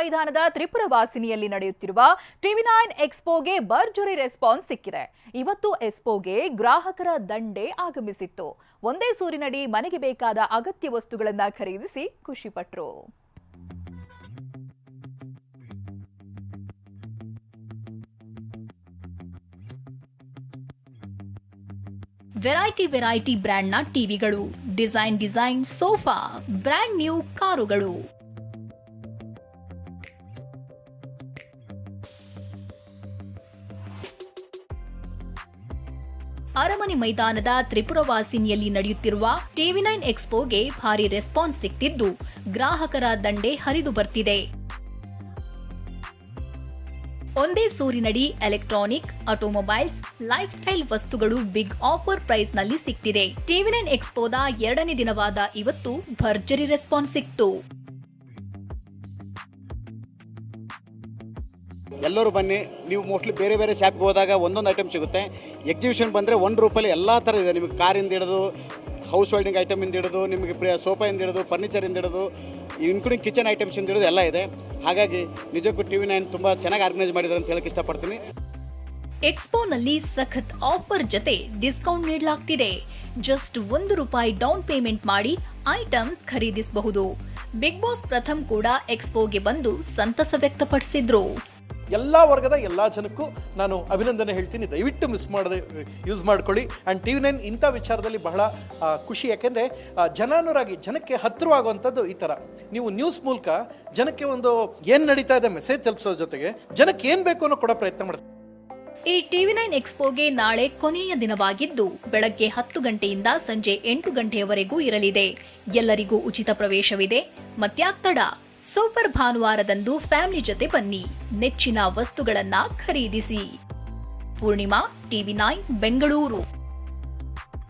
ಮೈದಾನದ ತ್ರಿಪುರ ವಾಸಿನಿಯಲ್ಲಿ ನಡೆಯುತ್ತಿರುವ TV nine ಎಕ್ಸ್ಪೋಗೆ ಭರ್ಜರಿ ರೆಸ್ಪಾನ್ಸ್ ಸಿಕ್ಕಿದೆ. ಇವತ್ತು ಎಕ್ಸ್ಪೋಗೆ ಗ್ರಾಹಕರ ದಂಡೆ ಆಗಮಿಸಿತ್ತು. ಒಂದೇ ಸೂರಿನಡಿ ಮನೆಗೆ ಬೇಕಾದ ಅಗತ್ಯ ವಸ್ತುಗಳನ್ನು ಖರೀದಿಸಿ ಖುಷಿಪಟ್ರು ವೆರೈಟಿ ವೆರೈಟಿ ಬ್ರ್ಯಾಂಡ್ನ ಟಿವಿಗಳು design design sofa, brand new ಕಾರುಗಳು. ಅರಮನೆ ಮೈದಾನದ ತ್ರಿಪುರವಾಸಿನಿಯಲ್ಲಿ ನಡೆಯುತ್ತಿರುವ ಟಿವಿ ನೈನ್ ಎಕ್ಸ್ಪೋಗೆ ಭಾರಿ ರೆಸ್ಪಾನ್ಸ್ ಸಿಕ್ತಿದ್ದು, ಗ್ರಾಹಕರ ದಂಡೆ ಹರಿದು ಬರ್ತಿದೆ. ಒಂದೇ ಸೂರಿನಡಿ ಎಲೆಕ್ಟ್ರಾನಿಕ್, ಆಟೋಮೊಬೈಲ್ಸ್ ಲೈಫ್ ಸ್ಟೈಲ್ ವಸ್ತುಗಳು ಬಿಗ್ ಆಫರ್ ಪ್ರೈಸ್ನಲ್ಲಿ ಸಿಗ್ತಿದೆ ಟಿವಿ ನೈನ್ ಎಕ್ಸ್ಪೋದ ಎರಡನೇ ದಿನವಾದ ಇವತ್ತು ಭರ್ಜರಿ ರೆಸ್ಪಾನ್ಸ್ ಸಿಕ್ತು. ಎಲ್ಲರೂ ಬನ್ನಿ. ನೀವು ಮೋಸ್ಟ್ಲಿ ಬೇರೆ ಬೇರೆ ಶಾಪ್ಗೆ ಹೋದಾಗ ಒಂದೊಂದು ಐಟಮ್ ಸಿಗುತ್ತೆ. ಎಕ್ಸಿಬಿಷನ್ ಬಂದರೆ ಒಂದು ರೂಪಲ್ಲಿ ಎಲ್ಲ ಥರ ಇದೆ. ನಿಮಗೆ ಕಾರಿಂದ ಹಿಡಿದು ಹೌಸ್ ಹೋಲ್ಡಿಂಗ್ ಐಟಮಿಂದ ಹಿಡಿದು, ನಿಮಗೆ ಪ್ರಿಯ ಸೋಫಾಯಿಂದ ಹಿಡಿದು ಫರ್ನಿಚರಿಂದ ಹಿಡಿದು ಇನ್ಕ್ಲೂಡಿಂಗ್ ಕಿಚನ್ ಐಟಮ್ಸಿಂದ ಹಿಡಿದು ಎಲ್ಲ ಇದೆ. ಹಾಗಾಗಿ ನಿಜಕ್ಕೂ ಟಿ ವಿ ನೈನ್ ತುಂಬ ಚೆನ್ನಾಗಿ ಆರ್ಗನೈಸ್ ಮಾಡಿದ್ದಾರೆ ಅಂತ ಹೇಳಕ್ಕೆ ಇಷ್ಟಪಡ್ತೀನಿ. ಎಕ್ಸ್ಪೋನಲ್ಲಿ ಸಖತ್ ಆಫರ್ ಜೊತೆ ಡಿಸ್ಕೌಂಟ್ ನೀಡಲಾಗ್ತಿದೆ. ಜಸ್ಟ್ ಒಂದು ರೂಪಾಯಿ ಡೌನ್ ಪೇಮೆಂಟ್ ಮಾಡಿ ಐಟಮ್ಸ್ ಖರೀದಿಸಬಹುದು. ಬಿಗ್ ಬಾಸ್ ಪ್ರಥಮ್ ಕೂಡ ಎಕ್ಸ್ಪೋಗೆ ಬಂದು ಸಂತಸ ವ್ಯಕ್ತಪಡಿಸಿದ್ರು. ಎಲ್ಲ ವರ್ಗದ ಎಲ್ಲ ಜನಕ್ಕೂ ನಾನು ಅಭಿನಂದನೆ ಹೇಳ್ತೀನಿ. ದಯವಿಟ್ಟು ಮಿಸ್ ಮಾಡದೆ, ಯೂಸ್ ಮಾಡ್ಕೊಳ್ಳಿ. ಆ್ಯಂಡ್ ಟಿ ವಿ ನೈನ್ ಇಂಥ ವಿಚಾರದಲ್ಲಿ ಬಹಳ ಖುಷಿ. ಯಾಕೆಂದರೆ ಜನಾನುರಾಗಿ, ಜನಕ್ಕೆ ಹತ್ತಿರವಾಗುವಂಥದ್ದು ಈ ಥರ. ನೀವು ನ್ಯೂಸ್ ಮೂಲಕ ಜನಕ್ಕೆ ಒಂದು ಏನು ನಡೀತಾ ಇದೆ ಮೆಸೇಜ್ ತಲುಪಿಸೋ ಜೊತೆಗೆ ಜನಕ್ಕೆ ಏನು ಬೇಕು ಅನ್ನೋ ಕೂಡ ಪ್ರಯತ್ನ ಮಾಡ್ತೀವಿ ಈ ಟಿವಿ ನೈನ್ ಎಕ್ಸ್ಪೋಗೆ ನಾಳೆ ಕೊನೆಯ ದಿನವಾಗಿದ್ದು, ಬೆಳಗ್ಗೆ ಹತ್ತು ಗಂಟೆಯಿಂದ ಸಂಜೆ ಎಂಟು ಗಂಟೆಯವರೆಗೂ ಇರಲಿದೆ. ಎಲ್ಲರಿಗೂ ಉಚಿತ ಪ್ರವೇಶವಿದೆ. ಮತ್ಯಾಕ್ ತಡ? ಸೂಪರ್ ಭಾನುವಾರದಂದು ಫ್ಯಾಮಿಲಿ ಜೊತೆ ಬನ್ನಿ. ನೆಚ್ಚಿನ ವಸ್ತುಗಳನ್ನ ಖರೀದಿಸಿ. Poornima TV nine Bengaluru.